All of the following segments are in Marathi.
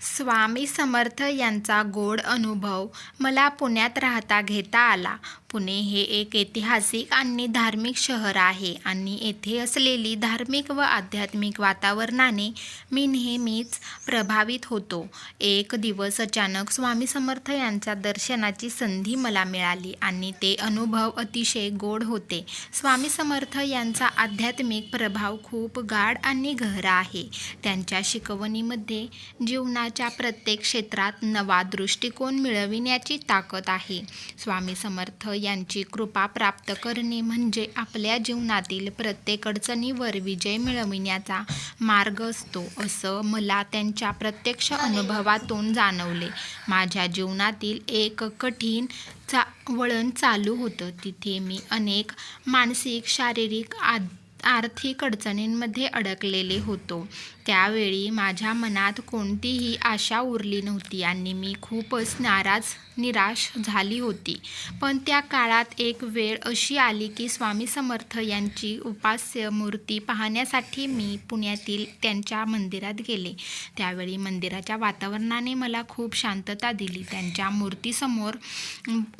स्वामी समर्थ यांचा गोड अनुभव मला पुण्यात राहता घेता आला. पुणे हे एक ऐतिहासिक आणि धार्मिक शहर आहे आणि येथे असलेली धार्मिक व आध्यात्मिक वातावरणाने मी नेहमीच प्रभावित होतो. एक दिवस अचानक स्वामी समर्थ यांच्या दर्शनाची संधी मला मिळाली आणि ते अनुभव अतिशय गोड होते. स्वामी समर्थ यांचा आध्यात्मिक प्रभाव खूप गाढ आणि गहरा आहे. त्यांच्या शिकवणीमध्ये जीवनाच्या प्रत्येक क्षेत्रात नवा दृष्टिकोन मिळविण्याची ताकद आहे. स्वामी समर्थ यांची कृपा प्राप्त करणे म्हणजे आपल्या जीवनातील प्रत्येक अडचणीवर विजय मिळविण्याचा मार्ग असतो असं मला त्यांच्या प्रत्यक्ष अनुभवातून जाणवले. माझ्या जीवनातील एक कठीण चा वळण चालू होतं. तिथे मी अनेक मानसिक शारीरिक आद आर्थिक अडचणींमध्ये अडकलेले होतो. त्यावेळी माझ्या मनात कोणतीही आशा उरली नव्हती आणि मी खूपच नाराज निराश झाली होती. पण त्या काळात एक वेळ अशी आली की स्वामी समर्थ यांची उपास्य मूर्ती पाहण्यासाठी मी पुण्यातील त्यांच्या मंदिरात गेले. त्यावेळी मंदिराच्या वातावरणाने मला खूप शांतता दिली. त्यांच्या मूर्तीसमोर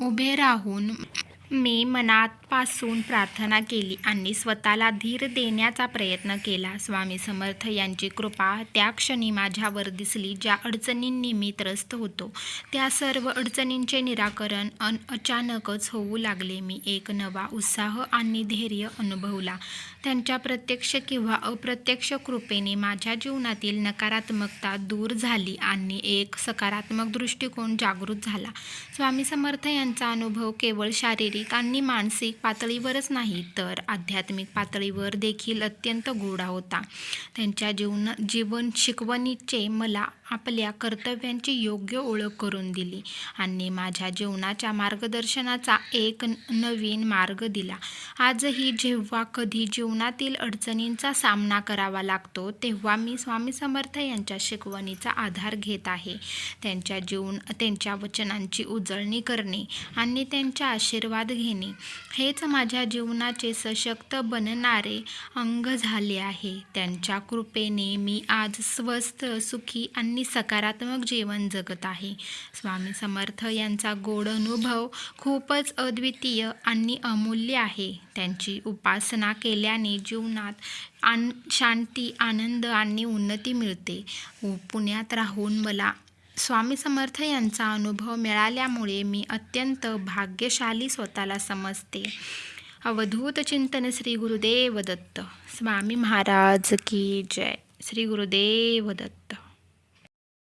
उभे राहून मी मनापासून प्रार्थना केली आणि स्वतःला धीर देण्याचा प्रयत्न केला. स्वामी समर्थ यांची कृपा त्या क्षणी माझ्यावर दिसली ज्या अडचणींनी मी त्रस्त होतो. त्या सर्व अडचणींचे निराकरण अन अचानकच होऊ लागले. मी एक नवा उत्साह आणि धैर्य अनुभवला. त्यांच्या प्रत्यक्ष किंवा अप्रत्यक्ष कृपेने माझ्या जीवनातील नकारात्मकता दूर झाली आणि एक सकारात्मक दृष्टिकोन जागृत झाला. स्वामी समर्थ यांचा अनुभव केवळ शारीरिक आणि मानसिक पातळीवरच नाही तर आध्यात्मिक पातळीवर देखील अत्यंत गोडा होता. त्यांच्या जीवन जीवन शिकवणीचे मला आपल्या कर्तव्यांची योग्य ओळख करून दिली आणि माझ्या जीवनाच्या मार्गदर्शनाचा एक नवीन मार्ग दिला. आजही जेव्हा कधी जीवनातील अडचणींचा सामना करावा लागतो तेव्हा मी स्वामी समर्थ यांच्या शिकवणीचा आधार घेत आहे. त्यांच्या जीवन त्यांच्या वचनांची उजळणी करणे आणि त्यांच्या आशीर्वाद घेणे. हेच माझ्या जीवनाचे सशक्त बनणारे अंग झाले आहे. त्यांच्या कृपेने मी आज स्वस्थ सुखी आणि सकारात्मक जीवन जगत आहे. स्वामी समर्थ यांचा गोड अनुभव खूपच अद्वितीय आणि अमूल्य आहे. त्यांची उपासना केल्याने जीवनात आन शांती आनंद आणि उन्नती मिळते. पुण्यात राहून मला स्वामी समर्थ यांचा अनुभव मिळाल्यामुळे मी अत्यंत भाग्यशाली स्वतःला समजते. अवधूत चिंतन श्री गुरुदेव दत्त स्वामी महाराज की जय. श्री गुरुदेव दत्त